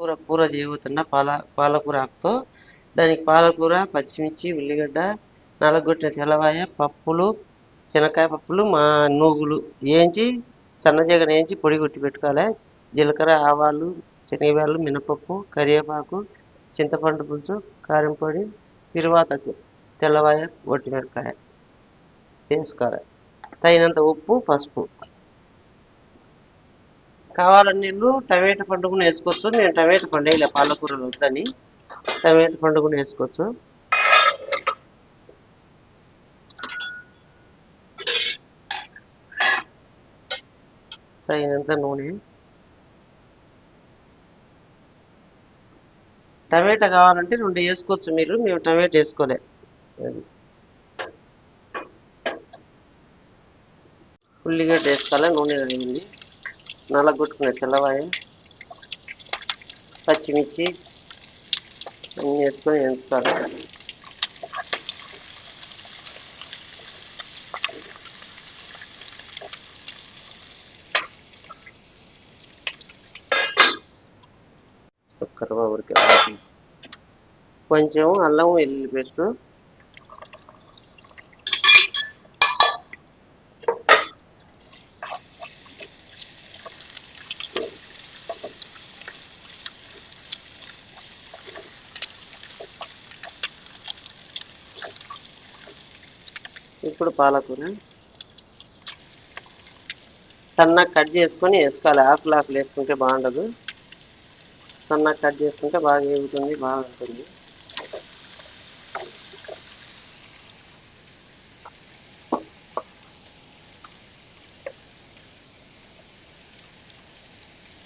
కూర కూర చేయబోతున్న పాల పాలకూర ఆకుతో దానికి పాలకూర పచ్చిమిర్చి ఉల్లిగడ్డ నలగొట్టిన తెల్లవాయ పప్పులు శనక్కాయ పప్పులు మా నూగులు వేయించి సన్నజీగన వేయించి పొడి కొట్టి పెట్టుకోవాలి. జీలకర్ర ఆవాలు శనగపాలు మినపప్పు కరివేపాకు చింతపండు పులుసు కారం పొడి తిరువాతకు తెల్లవాయ ఒట్టిమిరపకాయ వేసుకోవాలి. తగినంత ఉప్పు పసుపు. కావాలని నీళ్ళు టమాటా పండు కూడా వేసుకోవచ్చు. నేను టమాటా పండు వేయలే పాలకూరలు వద్దని టమాటా పండు కూడా వేసుకోవచ్చు. తగినంత నూనె. టమాటా కావాలంటే రెండు వేసుకోవచ్చు మీరు. మేము టమాటా వేసుకోలే. అది. ఉల్లిగడ్డ వేసుకోవాలి నూనె అయింది నల్లగొట్టుకునే తెల్లవాయ. పచ్చిమిర్చి అన్నీ వేసుకొని వేసుకోవాలి కరివేపాకు కొంచెం అల్లం వెల్లుల్లి పేస్ట్. ఇప్పుడు పాలకూర. సన్నగా కట్ చేసుకొని వేసుకోవాలి. ఆకులు ఆకులు వేసుకుంటే బాగుండదు. సన్నగా కట్ చేసుకుంటే బాగా ఏగుతుంది బాగుంటుంది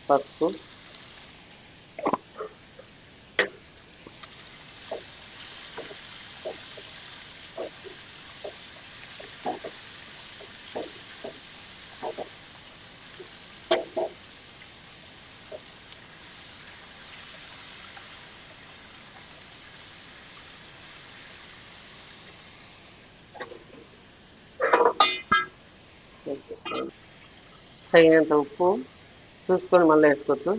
పసుపు తగినంత ఉప్పు చూసుకొని మళ్ళీ వేసుకోవచ్చు.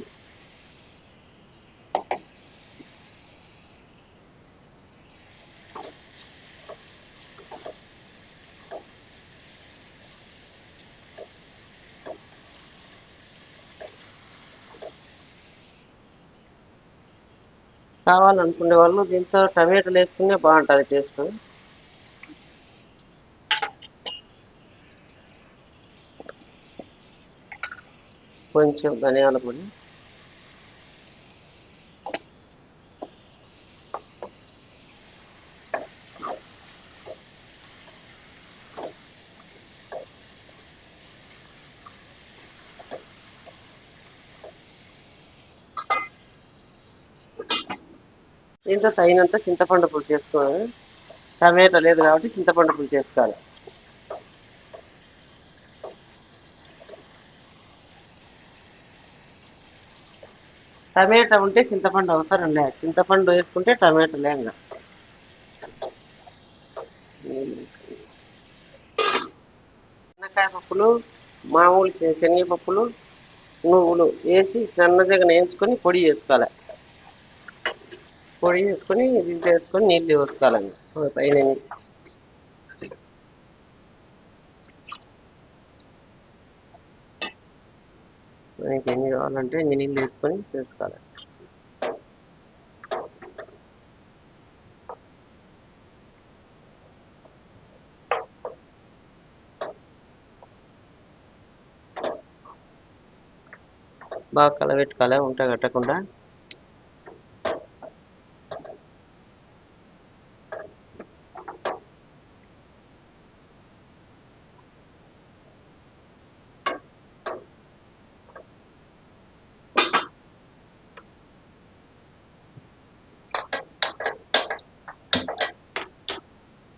కావాలనుకునే వాళ్ళు దీంతో టమాటాలు వేసుకునే బాగుంటుంది టేస్ట్. కొంచెం ధనియాల పొడి. దీంతో తగినంత చింతపండు పులుసు చేసుకోవాలి. టమాటా లేదు కాబట్టి చింతపండు పులుసు చేసుకోవాలి. టమాటా ఉంటే చింతపండు అవసరం లేదు. చింతపండు వేసుకుంటే టమాటా లేంగా శనక్కాయ పప్పులు మామూలు శనగపప్పులు నువ్వులు వేసి సన్నజగన వేయించుకొని పొడి చేసుకోవాలి. పొడి చేసుకొని ఇది చేసుకొని నీళ్ళు పోసుకోవాలండి పైన మనకి ఎన్ని కావాలంటే ఎన్ని నీళ్ళు వేసుకొని చేసుకోవాలి. బాగా కలబెట్టుకోవాలి? ఉంట కట్టకుండా?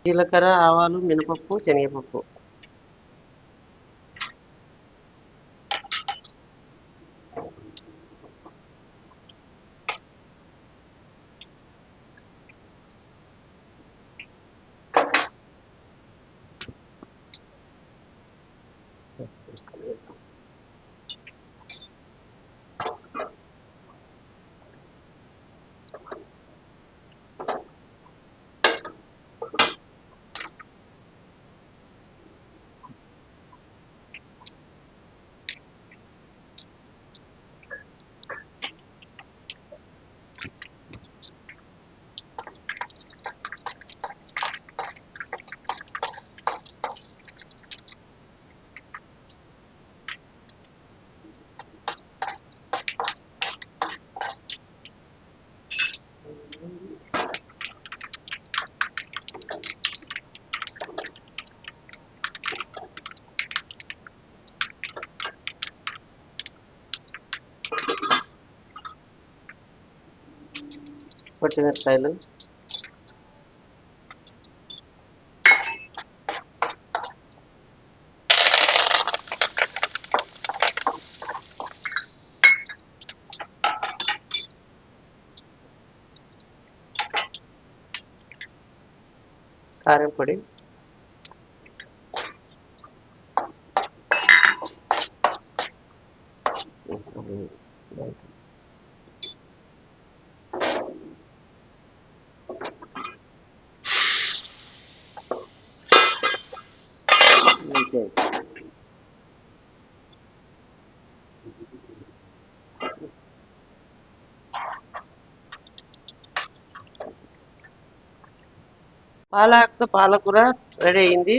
జీలకర్ర ఆవాలు మినపప్పు శనగపప్పు పచ్చిమిరపకాయలు కారం పొడి. అంతే పాలకుతో పాలకూర రెడీ అయింది.